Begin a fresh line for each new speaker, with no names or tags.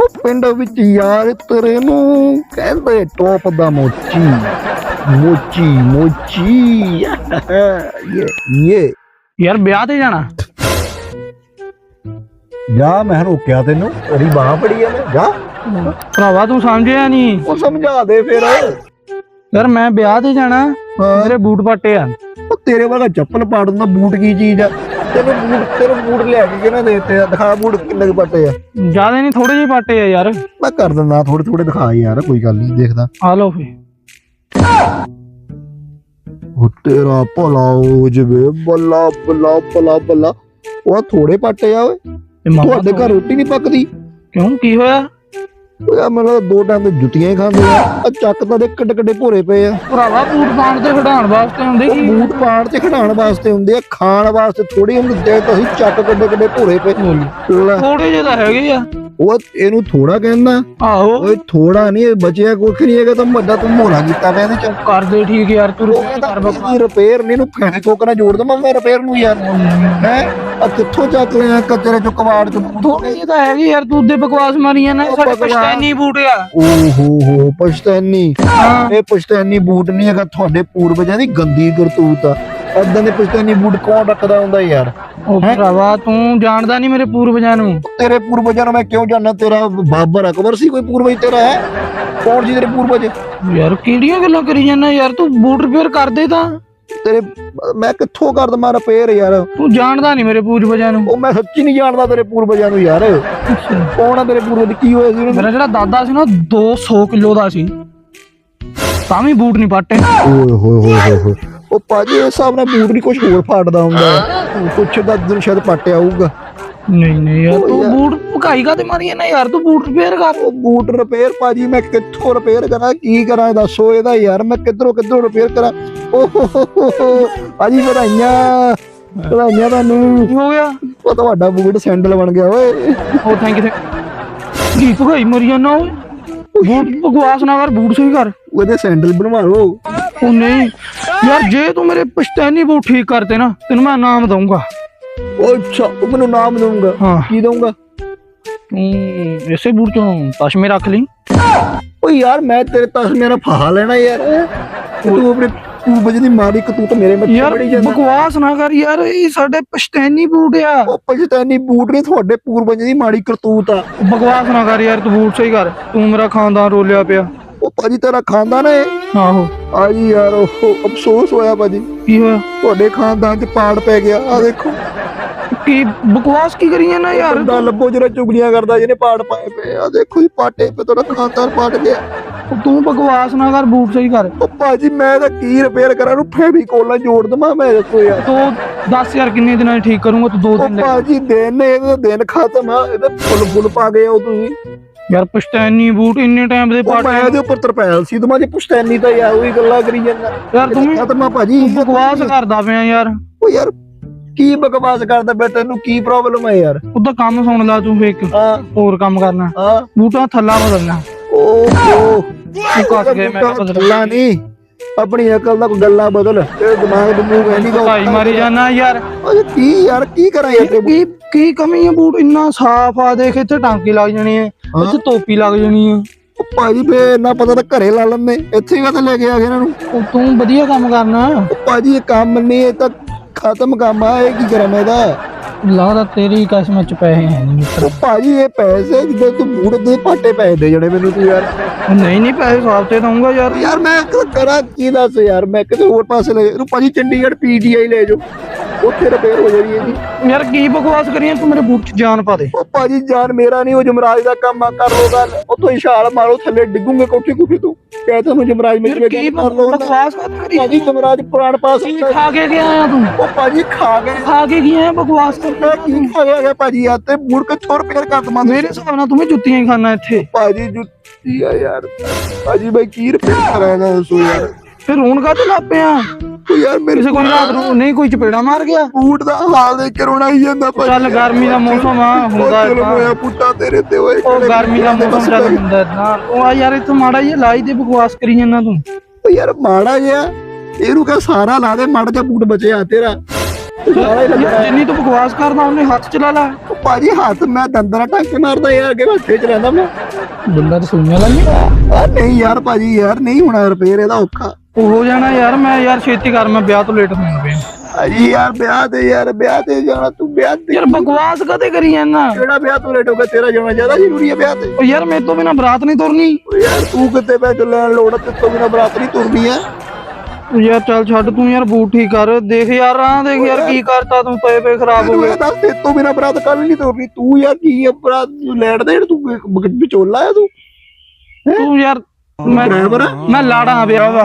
ਉਹ ਪਿੰਡ ਵਿੱਚ ਯਾਰ ਤੇਰੇ ਨੂੰ ਕਹਿੰਦੇ ਟੋਪ ਦਾ ਮੋਚੀ। ਮੋਚੀ ਮੋਚੀ। ਇਹ ਇਹ
ਯਾਰ ਵਿਆਹ ਤੇ ਜਾਣਾ?
ਜਾ ਮੈਂ ਰੋਕਿਆ ਤੈਨੂੰ। ਤੇਰੀ ਬਾਹ ਪੜੀ ਆ ਮੈਂ। ਜਾ।
ਭਰਾਵਾ ਤੂੰ ਸਮਝਿਆ ਨਹੀਂ।
ਉਹ ਸਮਝਾ ਦੇ ਫਿਰ।
ਯਾਰ ਮੈਂ ਵਿਆਹ ਤੇ ਜਾਣਾ ਮੇਰੇ ਬੂਟ ਪਾਟੇ ਆ।
ਉਹ ਤੇਰੇ ਵਰਗਾ ਚੱਪਲ ਪਾੜਨ ਦਾ ਬੂਟ ਕੀ ਚੀਜ਼ ਆ? ਤੈਨੂੰ ਬੂਟ ਤੇਰੇ ਬੂਟ ਲੈ ਕੇ ਕਿਹਨੇ ਦੇਤੇ ਆ? ਦਿਖਾ ਬੂਟ ਕਿੰਨੇ ਕੁ ਪੱਟੇ ਆ।
ਜ਼ਿਆਦਾ ਨਹੀਂ ਥੋੜੇ ਜਿਹੇ ਪਾਟੇ ਆ ਯਾਰ।
ਮੈਂ ਕਰ ਦਿੰਦਾ ਥੋੜੇ ਥੋੜੇ ਦਿਖਾ ਯਾਰ ਕੋਈ ਗੱਲ ਨਹੀਂ ਦੇਖਦਾ।
ਆ ਲਓ ਫੇ
ਉਹ ਤੇਰਾ ਭਲਾ ਹੋ ਜਵੇ ਬੱਲਾ ਬੱਲਾ ਬੱਲਾ ਬੱਲਾ। ਉਹ ਥੋੜੇ ਪੱਟੇ ਆ ਓਏ।
ਤੇ ਮਾਮਾ
ਤੁਹਾਡੇ ਘਰ ਰੋਟੀ ਨਹੀਂ ਪੱਕਦੀ?
ਕਿਉਂ? ਕੀ ਹੋਇਆ?
ਆ ਮੈਨੂੰ ਦੋ ਟਾਈਮ ਤੇ ਜੁੱਤੀਆਂ ਹੀ ਖਾਂਦੇ ਆ। ਆ ਚੱਕ ਤਾਂ ਦੇ ਕੱਡੇ ਕੱਡੇ ਭੋਰੇ ਪਏ ਆ।
ਭਰਾਵਾ ਬੂਟ ਪਾਉਣ ਤੇ ਖਡਾਉਣ ਵਾਸਤੇ ਹੁੰਦੇ
ਉਹ ਬੂਟ ਪਾਣ ਤੇ ਖਡਾਉਣ ਵਾਸਤੇ ਹੁੰਦੇ ਆ ਖਾਣ ਵਾਸਤੇ ਥੋੜੀ ਹੁੰਦੇ ਤਾਂ ਅਸੀਂ ਚੱਕ ਕੱਡੇ ਕੱਡੇ ਭੋਰੇ ਪਏ। ਲੈ,
ਥੋੜੇ ਜਿਹੇ ਤਾਂ ਹੈਗੇ ਆ।
ਉਹ ਇਹਨੂੰ ਥੋੜਾ ਕਹਿੰਦਾ।
ਆਹੋ।
ਓਏ ਥੋੜਾ ਨਹੀਂ ਇਹ ਬਚਿਆ ਕੁਛ ਨਹੀਂ ਹੈਗਾ ਤਾਂ ਵੱਡਾ ਤੂੰ ਮੋਲਾ ਕੀਤਾ ਪਿਆ ਇਹਦੇ ਚ।
ਕਰ ਦੇ ਠੀਕ ਯਾਰ ਤੂੰ
ਉਹ ਕਹਿੰਦਾ ਕੀ ਰਿਪੇਅਰ ਨਹੀਂ ਇਹਨੂੰ ਫੈਨੇ ਕੋਕ ਨਾਲ ਜੋੜ ਦਵਾਂ ਮੈਂ ਰਿਪੇਅਰ ਨੂੰ ਯਾਰ। ਹੈ? ਆ ਕਿੱਥੋਂ ਚੱਕ ਲਿਆ ਕਚਰੇ ਚੋਂ ਕਵਾੜ ਚ
ਥੋੜੇ ਜਿਹੇ ਤਾਂ ਹੈਗੇ ਯਾਰ ਤੂੰ ਦੇ ਬਕਵਾਸ ਮਾਰੀਆਂ ਨਾ ਸਾਡੇ
ਬਕਵਾਸ।
ਪਛਤਾਨੀ ਬੂਟ ਆ।
ਓ ਹੋ ਹੋ ਪਛਤੈਨੀ।
ਹਾਂ।
ਇਹ ਪਛਤੈਨੀ ਬੂਟ ਨਹੀਂ ਹੈਗਾ ਤੁਹਾਡੇ ਪੂਰਵਜਾਂ ਦੀ ਗੰਦੀ ਕਰਤੂਤ ਆ। ਏਦਾਂ ਦੇ ਪਛਤੈਨੀ ਬੂਟ ਕੌਣ ਰੱਖਦਾ ਹੁੰਦਾ ਯਾਰ?
ਉਹ ਭਰਾਵਾ ਤੂੰ ਜਾਣਦਾ ਨਹੀਂ ਮੇਰੇ ਪੂਰਵਜਾਂ ਨੂੰ।
ਤੇਰੇ ਪੂਰਵਜਾਂ ਨੂੰ ਮੈਂ ਕਿਉਂ ਜਾਣਨਾ? ਤੇਰਾ ਬਾਬਰ ਅਕਬਰ ਸੀ ਕੋਈ ਪੂਰਵਜ ਤੇਰਾ ਹੈ? ਕੌਣ ਸੀ ਤੇਰੇ ਪੂਰਵਜ?
ਯਾਰ ਕਿਹੜੀਆਂ ਗੱਲਾਂ ਕਰੀ ਜਾਂਦਾ ਯਾਰ ਤੂੰ ਬੂਟ ਰਿਪੇਅਰ ਕਰ ਦੇ ਤਾਂ।
ਤੇਰੇ ਮੈਂ ਕਿੱਥੋਂ ਕਰ ਦਮਾ ਰਿਪੇਅਰ ਯਾਰ?
ਤੂੰ ਜਾਣਦਾ ਨਹੀਂ ਮੇਰੇ ਪੂਰਵਜਾਂ ਨੂੰ।
ਉਹ ਮੈਂ ਸੱਚੀ ਨਹੀਂ ਜਾਣਦਾ ਤੇਰੇ ਪੂਰਵਜਾਂ ਨੂੰ ਯਾਰ। ਕੌਣ ਆ ਤੇਰੇ ਪੂਰਵਜ? ਕੀ ਹੋਇਆ ਸੀ
ਮੇਰਾ ਜਿਹੜਾ ਦਾਦਾ ਸੀ ਨਾ 200 ਕਿਲੋ ਦਾ ਸੀ। ਤਾਂ ਵੀ ਬੂਟ ਨਹੀਂ ਪਾਟੇ
ਓਏ ਹੋਏ ਹੋਏ ਹੋਏ। ਉਹ ਭਾਜੀ ਇਸ ਹਿਸਾਬ ਨਾਲ ਬੂਟ ਨਹੀਂ ਕੁਝ ਹੋਰ ਫਾੜਦਾ ਹੁੰਦਾ। ਕੁਛ ਦਾ ਦਿਨ ਸ਼ਾਇਦ ਪੱਟ ਆਊਗਾ।
ਨਹੀਂ ਨਹੀਂ ਯਾਰ ਤੂੰ ਬੂਟ ਭਕਾਈ ਕਾ ਤੇ ਮਾਰੀ ਨਾ ਯਾਰ? ਤੂੰ ਬੂਟ ਰਿਪੇਅਰ ਕਰ।
ਉਹ ਬੂਟ ਰਿਪੇਅਰ ਭਾਜੀ ਮੈਂ ਕਿੱਥੋਂ ਰਿਪੇਅਰ ਕਰਾਂ ਕੀ ਕਰਾਂ ਦੱਸੋ ਇਹਦਾ ਯਾਰ ਮੈਂ ਕਿੱਧਰੋਂ ਕਿੱਧਰੋਂ ਰਿਪੇਅਰ ਕਰਾਂ? ਓਹ। ਭਾਜੀ ਵਧਾਈਆਂ। ਵਧਾਈਆਂ ਤੁਹਾਨੂੰ।
ਕੀ ਹੋ ਗਿਆ?
ਉਹ ਤੁਹਾਡਾ ਬੂਟ ਸੈਂਡਲ ਬਣ ਗਿਆ ਓਏ।
ਉਹ ਥੈਂਕ ਯੂ ਕੀ ਭਕਾਈ ਮਰੀ ਜਾਂਦਾ ਓਏ? ਬੂਟ ਬਕਵਾਸ ਨਾ ਕਰ ਬੂਟ ਸਹੀ ਕਰ।
ਉਹਦੇ ਸੈਂਡਲ ਬਣਵਾ ਲਓ।
ਉਹ ਨਹੀਂ ਯਾਰ ਜੇ ਤੂੰ ਮੇਰੇ ਪਛਤਾਨੀ ਬੂਟ ਠੀਕ ਕਰਤੇ ਨਾ ਤੈਨੂੰ ਮੈਂ ਨਾਮ ਦਊਂਗਾ।
ਉਹ ਅੱਛਾ ਉਹ ਮੈਨੂੰ ਨਾਮ ਦਊਂਗਾ।
ਹਾਂ।
ਕੀ ਦਊਂਗਾ?
ਤੂੰ ਇਸੇ ਬੂਟ ਚੋਂ ਤਸ਼ਮੇ ਰੱਖ ਲਈ।
ਓ ਯਾਰ ਮੈਂ ਤੇਰੇ ਤਸ ਮੇਰਾ ਫਾਹਾ ਲੈਣਾ ਯਾਰ। ਤੂੰ ਆਪਣੇ ਪੂਰਵਜ ਦੀ ਮਾਰੀ ਕਤੂਤ ਮੇਰੇ ਮੱਥੇ
ਯਾਰ
ਬੜੀ ਜਾਂਦਾ।
ਬਕਵਾਸ ਨਾ ਕਰ ਯਾਰ ਇਹ ਸਾਡੇ ਪਛਤਾਨੀ ਬੂਟ ਆ।
ਉਹ ਪਛਤਾਨੀ ਬੂਟ ਨਹੀਂ ਤੁਹਾਡੇ ਪੂਰਵਜ ਦੀ ਮਾੜੀ ਕਰਤੂਤ ਆ।
ਬਕਵਾਸ ਨਾ ਕਰ ਯਾਰ ਤੂੰ ਬੂਟ ਸਹੀ ਕਰ। ਤੂੰ ਮੇਰਾ ਖਾਨਦਾਨ ਰੋਲਿਆ ਪਿਆ।
ਉਹ ਭਾਜੀ ਤੇਰਾ ਖਾਨਦਾਨ ਹੈ।
ਆਹੋ।
ਆਜੀ ਯਾਰ ਉਹ ਅਫਸੋਸ ਹੋਇਆ ਭਾਜੀ।
ਕੀ ਹੋਇਆ?
ਤੁਹਾਡੇ ਖਾਨਦਾਨ 'ਚ ਪਾੜ ਪੈ ਗਿਆ ਆ ਦੇਖੋ।
ਕੀ ਬਕਵਾਸ ਕੀ ਕਰੀ ਜਾਂਦਾ ਯਾਰ?
ਬੰਦਾ ਲੱਭੋ ਜਿਹੜਾ ਚੁਗਲੀਆਂ ਕਰਦਾ ਜਿਹਨੇ ਪਾੜ ਪਾਏ ਪਏ ਆ। ਦੇਖੋ ਜੀ ਪਾਟੇ ਪੇ ਤੁਹਾਡਾ ਖਾਨਦਾਨ ਪਾੜ ਗਿਆ।
ਤੂੰ ਬਕਵਾਸ ਨਾ ਕਰ ਬੂਟ ਸਹੀ ਕਰ।
ਉਹ ਭਾਜੀ ਮੈਂ ਤਾਂ ਕੀ ਰਿਪੇਅਰ ਕਰਾਂ ਨੂੰ ਫੈਵੀਕੋਲ ਨਾਲ ਜੋੜ ਦਵਾਂ ਮੈਂ ਦੱਸੋ ਯਾਰ।
ਤੂੰ 10000 ਕਿੰਨੇ ਦਿਨਾਂ 'ਚ ਠੀਕ ਕਰੂੰਗਾ ਤੂੰ ਦੋ
ਉਹ
ਦਿਨ ਲੈ
ਭਾਜੀ ਦਿਨ ਨੇ ਇਹਦੇ ਦਿਨ ਖਤਮ ਆ ਇਹਦੇ ਫੁੱਲ ਫੁੱਲ ਪਾ ਗਏ ਹੋ ਤੁਸੀਂ।
ਯਾਰ ਪਛਤਾਨੀ ਬੂਟ ਇੰਨੇ ਟਾਈਮ ਦੇ
ਉਹ
ਪਾਟ
ਮੈਂ ਇਹਦੇ ਉੱਪਰ ਤਰਪੈਲ ਸੀ ਤੁਮਾਂ ਜੀ ਪੁਸ਼ਤੈਨੀ ਤਾਂ ਯਾਰ ਉਹੀ ਗੱਲਾਂ ਕਰੀ ਜਾਂਦਾ।
ਯਾਰ ਤੂੰ ਵੀ
ਖਤਮ ਭਾਜੀ।
ਤੂੰ ਬਕਵਾਸ ਕਰਦਾ ਪਿਆ ਯਾਰ।
ਉਹ ਯਾਰ ਕੀ ਬਕਵਾਸ ਕਰਦਾ ਬੇ ਤੈਨੂੰ? ਕੀ ਪ੍ਰੋਬਲਮ ਹੈ ਯਾਰ?
ਉਹਦਾ ਕੰਮ ਸੁਣ ਲਾ ਤੂੰ ਫੇਕ
ਹਾਂ।
ਹੋਰ ਕੰਮ ਕਰਨਾ।
ਹਾਂ।
ਬੂਟਾਂ ਥੱਲਾ ਬਦਲਣਾ।
ਓਹੋ।
ਤੂੰ ਕੱਸ ਕੇ ਮੈਂ ਬਦਲ
ਗੱਲਾਂ ਨਹੀਂ ਆਪਣੀ ਅਕਲ ਦਾ ਕੋਈ ਗੱਲਾਂ ਬਦਲ। ਇਹ ਦਿਮਾਗ ਦੇ ਮੂੰਹ ਐ ਨਹੀਂ
ਭਾਈ ਮਾਰੀ ਜਾਣਾ ਯਾਰ।
ਓਏ ਕੀ ਯਾਰ ਕੀ ਕਰਾਂ ਯਾਰ ਤੇ
ਕੀ ਕੀ ਕਮੀ ਹੈ ਬੂਟ? ਇੰਨਾ ਸਾਫ਼ ਆ ਦੇਖ ਇੱਥੇ ਟਾਂਕੇ ਲੱਗ ਜਾਣੇ ਆ। ਇੱਥੇ ਟੋਪੀ ਲੱਗ ਜਾਣੀ ਆ।
ਉਹ ਭਾਜੀ ਬੇ ਨਾ ਪਤਾ ਤਾਂ ਘਰੇ ਲਾ ਲੈਂਦੇ। ਇੱਥੇ ਕਾ ਲੈ ਕੇ ਆ ਗਏ ਇਹਨਾਂ ਨੂੰ।
ਉਹ ਤੂੰ ਵਧੀਆ ਕੰਮ ਕਰਨਾ।
ਉਹ ਭਾਜੀ ਇਹ ਕੰਮ ਨਹੀਂ ਇਹ ਤਾਂ ਖਤਮ ਕੰਮ ਆ ਇਹ ਕੀ ਕਰਾਂ ਮੈਂ ਇਹਦਾ?
ਲੱਗਦਾ ਤੇਰੀ ਕਸਮ ਚ ਪੈਸੇ ਹੈ ਨਹੀਂ
ਉਹ ਭਾਜੀ ਇਹ ਪੈਸੇ ਜਿੱਦਾਂ ਤੂੰ ਬੂੜ ਦੇ ਪਾਟੇ ਪੈਸੇ ਦੇ ਜਣੇ ਮੈਨੂੰ ਤੂੰ ਯਾਰ।
ਨਹੀਂ ਨਹੀਂ ਪੈਸੇ ਸਾਫ਼ ਤੇ ਦਊਂਗਾ ਯਾਰ।
ਯਾਰ ਮੈਂ ਕਰਾਂ ਕੀ ਦੱਸ ਯਾਰ ਮੈਂ ਕਿਤੇ ਹੋਰ ਪਾਸੇ ਲੈ ਇਹਨੂੰ ਭਾਜੀ ਚੰਡੀਗੜ੍ਹ ਪੀਟੀਆਈ ਲੈ ਜਾਓ। ਉੱਥੇ ਰਿਪੇਅਰ ਹੋ ਜਾਣੀ ਇਹਦੀ
ਯਾਰ ਕੀ ਬਕਵਾਸ ਕਰੀਆਂ ਤੂੰ ਮੇਰੇ ਬੂਟ ਚ ਜਾਨ ਪਾ ਦੇ।
ਉਹ ਭਾਜੀ ਜਾਨ ਮੇਰਾ ਨਹੀਂ ਉਹ ਜਮਰਾਜ ਦਾ ਕੰਮ ਆ ਕਰ ਲੋ ਗੱਲ। ਉੱਥੋਂ ਹੀ ਛਾਲ ਮਾਰੋ ਥੱਲੇ ਡਿੱਗੂਗੇ ਕੋਠੇ ਕੁਫੀ ਤੂੰ। ਕਹਿ ਤੁਹਾਨੂੰ ਜਮਰਾਜ ਮੇਰੇ
ਕੀ
ਕਰ ਲੋ
ਬਕਵਾਸ ਕਰ ਕਰੀ
ਭਾਜੀ ਜਮਰਾਜ ਪੁਰਾਣ ਪਾਸ
ਕੀ ਖਾ ਕੇ ਗਿਆ ਆ ਤੂੰ?
ਉਹ ਭਾਜੀ ਖਾ ਗਏ
ਖਾ ਕੇ ਗਿਆ ਬਕਵਾਸ ਕਰ
ਮੈਂ ਕੀ ਖਾ ਗਿਆ ਭਾਜੀ ਆ ਤੇ ਮੁੜ ਕੇ ਥੋੜ ਰਿਪੇਅਰ ਕਰ ਦਵਾਂ
ਮੇਰੇ ਹਿਸਾਬ ਨਾਲ ਤੂੰ ਵੀ ਜੁੱਤੀਆਂ ਹੀ ਖਾਣਾ ਇੱਥੇ।
ਭਾਜੀ ਜੁੱਤੀ ਆ ਯਾਰ। ਭਾਜੀ ਮੈਂ ਕੀ ਰਿਪੇਅਰ ਕਰਾਂਗਾ ਦੱਸੋ ਯਾਰ।
ਫਿਰ ਰੋਣ ਕਾ ਤੇ ਲੱਪਿਆ
ਉਹ ਯਾਰ ਮੇਰੇ
ਕਿਸੇ ਕੋਈ ਰਾਤ ਨੂੰ ਨਹੀਂ ਕੋਈ ਚਪੇੜਾ ਮਾਰ ਗਿਆ?
ਬੂਟ ਦਾ ਹਾਲ ਦੇਖ ਕੇ ਰੋਣਾ ਹੀ ਜਾਂਦਾ ਭਾਜੀ
ਚੱਲ ਗਰਮੀ ਦਾ ਮੌਸਮ ਆ ਹੁੰਦਾ ਏਦਾਂ।
ਹੋਇਆ ਪੁੱਟਾ ਤੇਰੇ ਤੇ ਓਏ
ਉਹ ਗਰਮੀ ਦਾ ਮੌਸਮ ਚੱਲ ਹੁੰਦਾ ਇਦਾਂ ਉਹ ਆ ਯਾਰ ਇੱਥੋਂ ਮਾੜਾ ਜਿਹਾ ਲਾਈ ਦੇ ਬਕਵਾਸ ਕਰੀ ਜਾਂਦਾ ਤੂੰ।
ਉਹ ਯਾਰ ਮਾੜਾ ਜਿਹਾ ਇਹਨੂੰ ਕਹ ਸਾਰਾ ਲਾ ਦੇ ਮਾੜਾ ਜਿਹਾ ਬੂਟ ਬਚਿਆ ਤੇਰਾ। ਹੀ
ਜਿੰਨੀ ਤੂੰ ਬਕਵਾਸ ਕਰਦਾ ਉਹਨੇ ਹੱਥ ਚਲਾ ਲਾ
ਉਹ ਭਾਜੀ ਹੱਥ ਮੈਂ ਦੰਦਰਾ ਟਾਕੇ ਮਾਰਦਾ ਯਾਰ ਅੱਗੇ ਹੱਥੇ ਚ ਰਹਿੰਦਾ ਮੈਂ।
ਬੰਦਾ ਤੇ ਸੁਣਿਆ ਲਾਈ
ਆ ਨਹੀਂ ਯਾਰ ਭਾਜੀ ਯਾਰ ਨਹੀਂ ਹੋਣਾ ਰਿਪੇਅਰ ਇਹਦਾ ਔਖਾ।
ਹੋ ਜਾਣਾ ਯਾਰ ਮੈਂ ਯਾਰ ਛੇਤੀ ਕਰ ਮੈਂ ਵਿਆਹ ਤੋਂ ਲੇਟ ਹੋਣ ਪਿਆ
ਭਾਜੀ ਯਾਰ ਵਿਆਹ ਤੇ ਯਾਰ ਵਿਆਹ ਤੇ ਜਾਣਾ ਤੂੰ ਵਿਆਹ ਤੇ
ਯਾਰ ਬਕਵਾਸ ਕਦੇ ਕਰੀ ਜਾਂਦਾ
ਕਿਹੜਾ ਵਿਆਹ ਤੋਂ ਲੇਟ ਹੋ ਗਿਆ ਤੇਰਾ ਜਾਣਾ ਜ਼ਿਆਦਾ ਜ਼ਰੂਰੀ ਹੈ ਵਿਆਹ ਤੇ।
ਉਹ ਯਾਰ ਮੇਰੇ ਤੋਂ ਬਿਨਾ ਬਰਾਤ ਨਹੀਂ ਤੁਰਨੀ।
ਓ ਯਾਰ ਤੂੰ ਕਿਤੇ ਪੈ ਲੈਣ ਲੋੜ ਤੇ ਤੋਂ ਬਿਨਾ ਬਰਾਤ ਨਹੀਂ ਤੁਰਨੀ ਹੈ
ਉਹ ਯਾਰ ਚੱਲ ਛੱਡ ਤੂੰ ਯਾਰ ਬੂਟ ਠੀਕ ਕਰ ਦੇਖ ਯਾਰ ਆ ਦੇਖ ਯਾਰ ਕੀ ਕਰਤਾ ਤੂੰ ਪਏ ਪਏ ਖਰਾਬ ਹੋ ਗਏ।
ਦੱਸ ਤੇ ਤੋਂ ਬਿਨਾ ਬਰਾਤ ਕੱਲ ਨਹੀਂ ਤੁਰਨੀ ਤੂੰ ਯਾਰ ਕੀ ਨੂੰ ਲੈਣ ਦੇ ਤੂੰ ਵਿਚੋਲਾ ਆ ਤੂੰ?
ਤੂੰ ਯਾਰ ਮੈਂ
ਡਰਾਈਵਰ
ਮੈਂ ਲਾੜਾ ਵਿਆਹ ਦਾ।